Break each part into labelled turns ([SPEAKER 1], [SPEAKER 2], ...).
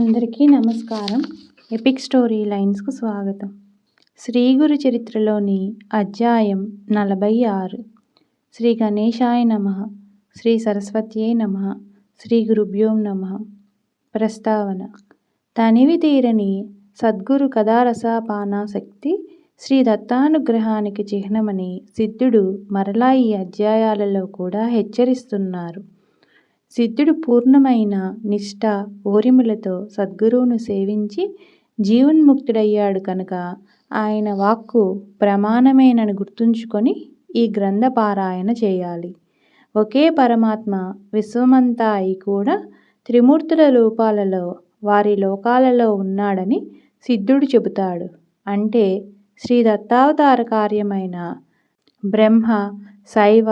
[SPEAKER 1] అందరికీ నమస్కారం. Epic story లైన్స్కు స్వాగతం. శ్రీ గురు చరిత్రలోని అధ్యాయం నలభై ఆరు. శ్రీ గణేశాయ నమ శ్రీ సరస్వత్యే నమ శ్రీ గురుభ్యోం నమ. ప్రస్తావన. తనివి తీరని సద్గురు కథారసాపానాసక్తి శ్రీ దత్తానుగ్రహానికి చిహ్నమని సిద్ధుడు మరలా ఈ అధ్యాయాలలో కూడా హెచ్చరిస్తున్నారు. సిద్ధుడు పూర్ణమైన నిష్ఠ ఓరిములతో సద్గురువును సేవించి జీవన్ముక్తుడయ్యాడు కనుక ఆయన వాక్కు ప్రమాణమేనని గుర్తుంచుకొని ఈ గ్రంథ పారాయణ చేయాలి. ఒకే పరమాత్మ విశ్వమంతా అయి కూడా త్రిమూర్తుల రూపాలలో వారి లోకాలలో ఉన్నాడని సిద్ధుడు చెబుతాడు. అంటే శ్రీ దత్తావతార కార్యమైన బ్రహ్మ శైవ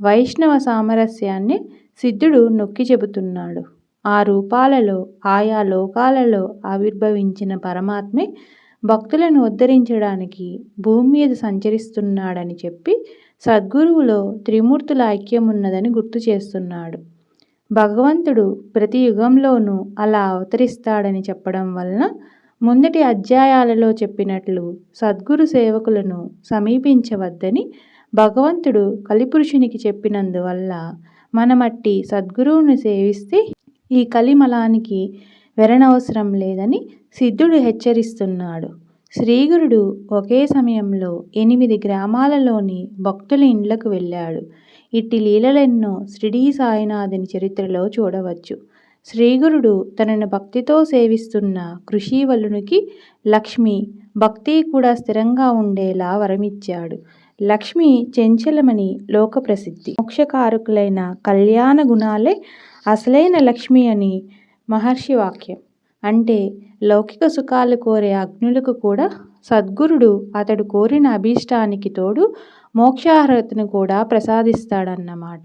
[SPEAKER 1] వైష్ణవ సామరస్యాన్ని సిద్ధుడు నొక్కి చెబుతున్నాడు. ఆ రూపాలలో ఆయా లోకాలలో ఆవిర్భవించిన పరమాత్మే భక్తులను ఉద్ధరించడానికి భూమి మీద సంచరిస్తున్నాడని చెప్పి సద్గురువులో త్రిమూర్తుల ఐక్యమున్నదని గుర్తు చేస్తున్నాడు. భగవంతుడు ప్రతి యుగంలోనూ అలా అవతరిస్తాడని చెప్పడం వలన ముందటి అధ్యాయాలలో చెప్పినట్లు సద్గురు సేవకులను సమీపించవద్దని భగవంతుడు కలిపురుషునికి చెప్పినందువల్ల మనమట్టి సద్గురువుని సేవిస్తే ఈ కలిమలానికి వెరనవసరం లేదని సిద్ధుడు హెచ్చరిస్తున్నాడు. శ్రీగురుడు ఒకే సమయంలో ఎనిమిది గ్రామాలలోని భక్తుల ఇండ్లకు వెళ్ళాడు. ఇట్టి లీలలెన్నో శ్రీడీ సాయినాథుని చరిత్రలో చూడవచ్చు. శ్రీగురుడు తనను భక్తితో సేవిస్తున్న కృషివలునికి లక్ష్మి భక్తి కూడా స్థిరంగా ఉండేలా వరమిచ్చాడు. లక్ష్మి చెంచలమని లోకప్రసిద్ధి. మోక్షకారకులైన కళ్యాణ గుణాలే అసలైన లక్ష్మి అని మహర్షి వాక్యం. అంటే లౌకిక సుఖాలు కోరే అగ్నులకు కూడా సద్గురుడు అతడు కోరిన అభీష్టానికి తోడు మోక్షార్హతను కూడా ప్రసాదిస్తాడన్నమాట.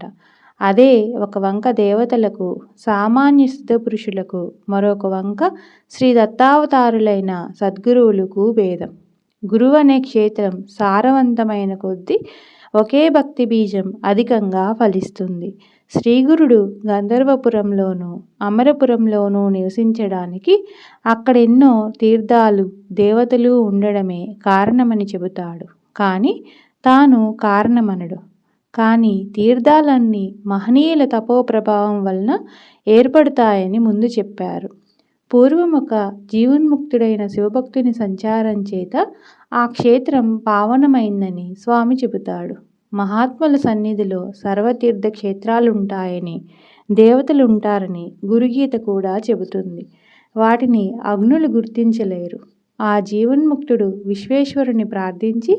[SPEAKER 1] అదే ఒక వంక దేవతలకు సామాన్య సిద్ధ పురుషులకు మరొక వంక శ్రీ దత్తావతారులైన సద్గురువులకు భేదం. గురువు అనే క్షేత్రం సారవంతమైన కొద్దీ ఒకే భక్తి బీజం అధికంగా ఫలిస్తుంది. శ్రీగురుడు గంధర్వపురంలోనూ అమరపురంలోనూ నివసించడానికి అక్కడెన్నో తీర్థాలు దేవతలు ఉండడమే కారణమని చెబుతాడు. కానీ తాను కారణమనడు. కానీ తీర్థాలన్నీ మహనీయుల తపో ప్రభావం వలన ఏర్పడతాయని ముందు చెప్పారు. పూర్వం ఒక జీవన్ముక్తుడైన శివభక్తుని సంచారం చేత ఆ క్షేత్రం పావనమైందని స్వామి చెబుతాడు. మహాత్ముల సన్నిధిలో సర్వతీర్థ క్షేత్రాలుంటాయని దేవతలుంటారని గురుగీత కూడా చెబుతుంది. వాటిని అగ్నులు గుర్తించలేరు. ఆ జీవన్ముక్తుడు విశ్వేశ్వరుని ప్రార్థించి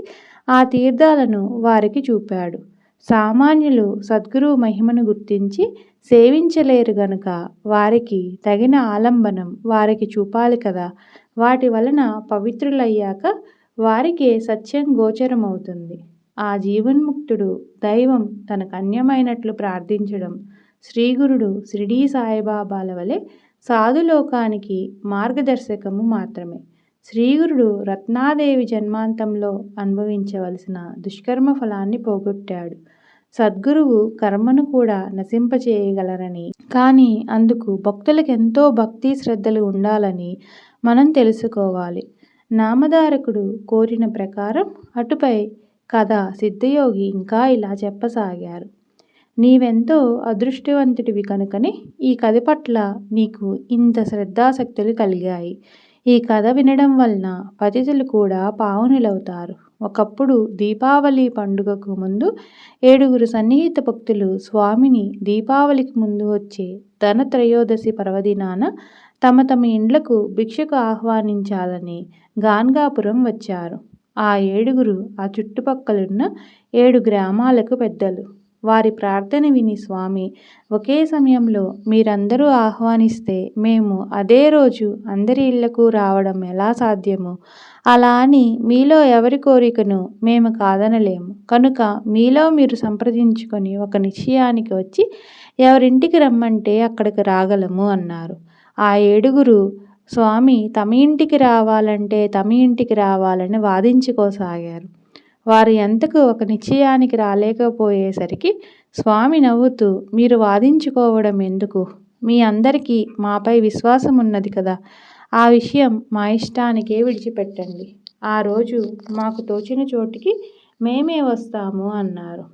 [SPEAKER 1] ఆ తీర్థాలను వారికి చూపాడు. సామాన్యులు సద్గురువు మహిమను గుర్తించి సేవించలేరు గనుక వారికి తగిన ఆలంబనం వారికి చూపాలి కదా. వాటి వలన పవిత్రులయ్యాక వారికే సత్యం గోచరమవుతుంది. ఆ జీవన్ముక్తుడు దైవం తనకు అన్యమైనట్లు ప్రార్థించడం శ్రీగురుడు షిరిడీ సాయిబాబాల వలె సాధులోకానికి మార్గదర్శకము మాత్రమే. శ్రీగురుడు రత్నాదేవి జన్మాంతంలో అనుభవించవలసిన దుష్కర్మ ఫలాన్ని పోగొట్టాడు. సద్గురువు కర్మను కూడా నశింపచేయగలరని కానీ అందుకు భక్తులకు ఎంతో భక్తి శ్రద్ధలు ఉండాలని మనం తెలుసుకోవాలి. నామధారకుడు కోరిన ప్రకారం అటుపై కథ సిద్ధయోగి ఇంకా ఇలా చెప్పసాగారు. నీవెంతో అదృష్టవంతుడివి కనుకని ఈ కథ పట్ల నీకు ఇంత శ్రద్ధాశక్తులు కలిగాయి. ఈ కథ వినడం వలన పతితులు కూడా పావనులవుతారు. ఒకప్పుడు దీపావళి పండుగకు ముందు ఏడుగురు సన్నిహిత భక్తులు స్వామిని దీపావళికి ముందు వచ్చే ధనత్రయోదశి పర్వదినాన తమ తమ ఇండ్లకు భిక్షకు ఆహ్వానించాలని గాన్గాపురం వచ్చారు. ఆ ఏడుగురు ఆ చుట్టుపక్కలున్న ఏడు గ్రామాలకు పెద్దలు. వారి ప్రార్థన విని స్వామి ఒకే సమయంలో మీరందరూ ఆహ్వానిస్తే మేము అదే రోజు అందరి ఇళ్ళకు రావడం ఎలా సాధ్యము? అలా అని మీలో ఎవరి కోరికను మేము కాదనలేము. కనుక మీలో మీరు సంప్రదించుకొని ఒక నిశ్చయానికి వచ్చి ఎవరింటికి రమ్మంటే అక్కడికి రాగలము అన్నారు. ఆ ఏడుగురు స్వామి తమ ఇంటికి రావాలంటే తమ ఇంటికి రావాలని వాదించుకోసాగారు. వారు ఎంతకు ఒక నిశ్చయానికి రాలేకపోయేసరికి స్వామి నవ్వుతూ మీరు వాదించుకోవడం ఎందుకు? మీ అందరికీ మాపై విశ్వాసం ఉన్నది కదా. ఆ విషయం మా ఇష్టానికే విడిచిపెట్టండి. ఆ రోజు మాకు తోచిన చోటికి మేమే వస్తాము అన్నారు.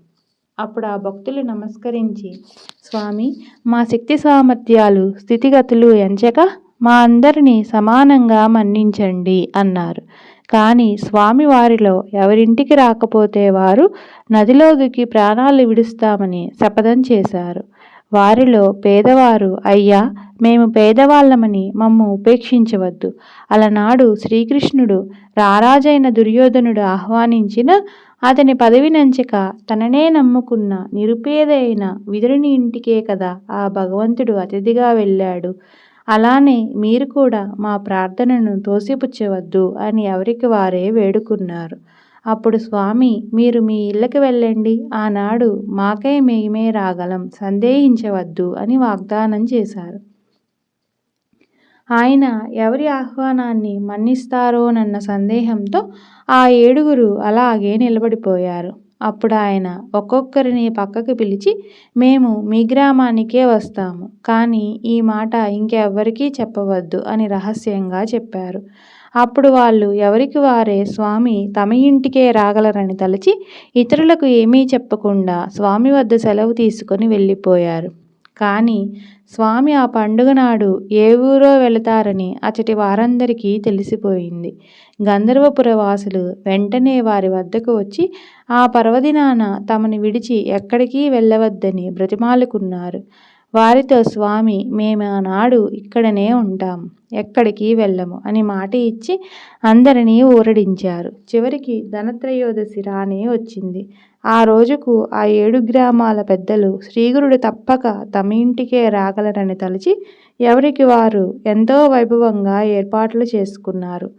[SPEAKER 1] అప్పుడు ఆ భక్తులు నమస్కరించి స్వామి మా శక్తి సామర్థ్యాలు స్థితిగతులు ఎంచక మా అందరినీ సమానంగా మన్నించండి అన్నారు. కానీ స్వామి వారిలో ఎవరింటికి రాకపోతే వారు నదిలో దుక్కి ప్రాణాలు విడుస్తామని శపథం చేశారు. వారిలో పేదవారు అయ్యా మేము పేదవాళ్ళమని మమ్ము ఉపేక్షించవద్దు. అలనాడు శ్రీకృష్ణుడు రారాజైన దుర్యోధనుడు ఆహ్వానించిన అతని పదవినంచక తననే నమ్ముకున్న నిరుపేదైన విదురుని ఇంటికే కదా ఆ భగవంతుడు అతిథిగా వెళ్ళాడు. అలానే మీరు కూడా మా ప్రార్థనను తోసిపుచ్చవద్దు అని ఎవరికి వారే వేడుకున్నారు. అప్పుడు స్వామి మీరు మీ ఇళ్ళకి వెళ్ళండి. ఆనాడు మాకై మేమే రాగలం సందేహించవద్దు అని వాగ్దానం చేశారు. ఆయన ఎవరి ఆహ్వానాన్ని మన్నిస్తారోనన్న సందేహంతో ఆ ఏడుగురు అలాగే నిలబడిపోయారు. అప్పుడు ఆయన ఒక్కొక్కరిని పక్కకు పిలిచి మేము మీ గ్రామానికే వస్తాము కానీ ఈ మాట ఇంకెవ్వరికీ చెప్పవద్దు అని రహస్యంగా చెప్పారు. అప్పుడు వాళ్ళు ఎవరికి వారే? స్వామి తమ ఇంటికే రాగలరని తలచి ఇతరులకు ఏమీ చెప్పకుండా స్వామి వద్ద సెలవు తీసుకొని వెళ్ళిపోయారు. కానీ స్వామి ఆ పండుగ నాడు ఏ ఊరో వెళతారని అచటి వారందరికీ తెలిసిపోయింది. గంధర్వపుర వాసులు వెంటనే వారి వద్దకు వచ్చి ఆ పర్వదినాన తమని విడిచి ఎక్కడికి వెళ్ళవద్దని బ్రతిమాలుకున్నారు. వారితో స్వామి మేము ఆనాడు ఇక్కడనే ఉంటాం ఎక్కడికి వెళ్ళము అని మాట ఇచ్చి అందరినీ ఊరడించారు. చివరికి ధనత్రయోదశి రానే వచ్చింది. ఆ రోజుకు ఆ ఏడు గ్రామాల పెద్దలు శ్రీగురుడు తప్పక తమ ఇంటికే రాగలరని తలచి ఎవరికి వారు ఎంతో వైభవంగా ఏర్పాట్లు చేసుకున్నారు.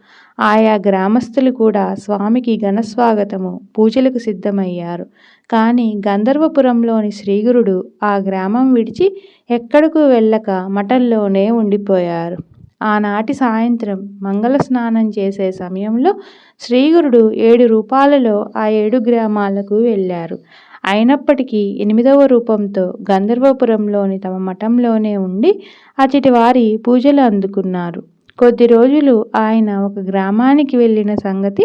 [SPEAKER 1] ఆయా గ్రామస్తులు కూడా స్వామికి ఘనస్వాగతము పూజలకు సిద్ధమయ్యారు. కానీ గంధర్వపురంలోని శ్రీగురుడు ఆ గ్రామం విడిచి ఎక్కడకు వెళ్ళక మఠంలోనే ఉండిపోయారు. ఆనాటి సాయంత్రం మంగళ స్నానం చేసే సమయంలో శ్రీగురుడు ఏడు రూపాలలో ఆ ఏడు గ్రామాలకు వెళ్ళారు. అయినప్పటికీ ఎనిమిదవ రూపంతో గంధర్వపురంలోని తమ మఠంలోనే ఉండి అచ్చటి వారి పూజలు అందుకున్నారు. కొద్ది రోజులు ఆయన ఒక గ్రామానికి వెళ్ళిన సంగతి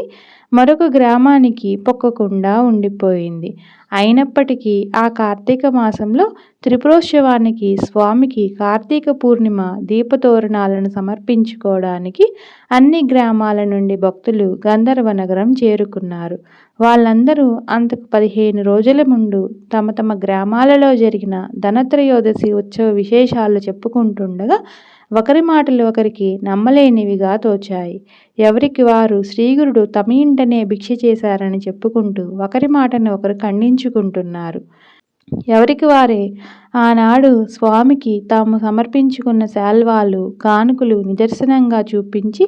[SPEAKER 1] మరొక గ్రామానికి పొక్కకుండా ఉండిపోయింది. అయినప్పటికీ ఆ కార్తీక మాసంలో త్రిపురోత్సవానికి స్వామికి కార్తీక పూర్ణిమ దీపతోరణాలను సమర్పించుకోవడానికి అన్ని గ్రామాల నుండి భక్తులు గంధర్వ నగరం చేరుకున్నారు. వాళ్ళందరూ అంతకు పదిహేను రోజుల ముందు తమ తమ గ్రామాలలో జరిగిన ధనత్రయోదశి ఉత్సవ విశేషాలు చెప్పుకుంటుండగా ఒకరి మాటలు ఒకరికి నమ్మలేనివిగా తోచాయి. ఎవరికి వారు శ్రీగురుడు తమ ఇంటనే భిక్ష చేశారని చెప్పుకుంటూ ఒకరి మాటను ఒకరు ఖండించుకుంటున్నారు. ఎవరికి వారే? ఆనాడు స్వామికి తాము సమర్పించుకున్న శాల్వాలు కానుకలు నిదర్శనంగా చూపించి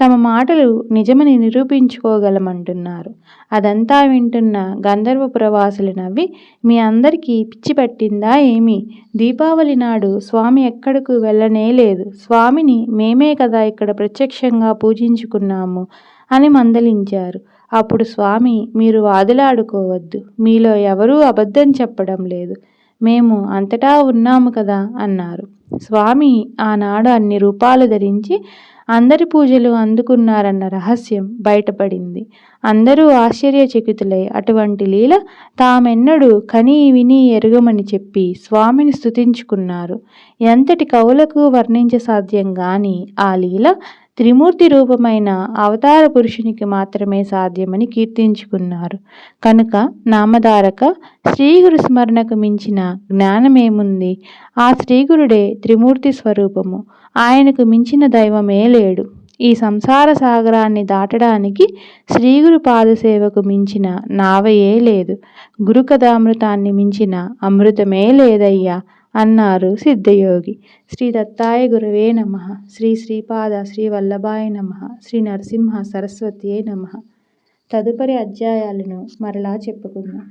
[SPEAKER 1] తమ మాటలు నిజమని నిరూపించుకోగలమంటున్నారు. అదంతా వింటున్న గంధర్వ ప్రవాసులు నవ్వి మీ అందరికీ పిచ్చి పట్టిందా ఏమి? దీపావళి నాడు స్వామి ఎక్కడకు వెళ్ళనే లేదు. స్వామిని మేమే కదా ఇక్కడ ప్రత్యక్షంగా పూజించుకున్నాము అని మందలించారు. అప్పుడు స్వామి మీరు వాదులాడుకోవద్దు. మీలో ఎవరూ అబద్ధం చెప్పడం లేదు. మేము అంతటా ఉన్నాము కదా అన్నారు. స్వామి ఆనాడు అన్ని రూపాలు ధరించి అందరి పూజలు అందుకున్నారన్న రహస్యం బయటపడింది. అందరూ ఆశ్చర్యచకితులై అటువంటి లీల తామెన్నడూ కని విని ఎరుగమని చెప్పి స్వామిని స్థుతించుకున్నారు ఎంతటి కవులకు వర్ణించ సాధ్యం గాని ఆ లీల త్రిమూర్తి రూపమైన అవతార పురుషునికి మాత్రమే సాధ్యమని కీర్తించుకున్నారు. కనుక నామధారక శ్రీగురు స్మరణకు మించిన జ్ఞానమేముంది? ఆ శ్రీగురుడే త్రిమూర్తి స్వరూపము. ఆయనకు మించిన దైవమే లేడు. ఈ సంసార సాగరాన్ని దాటడానికి శ్రీగురు పాదసేవకు మించిన నావయే లేదు. గురుకథామృతాన్ని మించిన అమృతమే లేదయ్యా. అన్నారు సిద్ధయోగి. శ్రీ దత్తాయ గురవే నమ. శ్రీ శ్రీపాద శ్రీ వల్లభాయ నమ. శ్రీ నరసింహ సరస్వతియే నమ. తదుపరి అధ్యాయాలను మరలా చెప్పుకుందాం.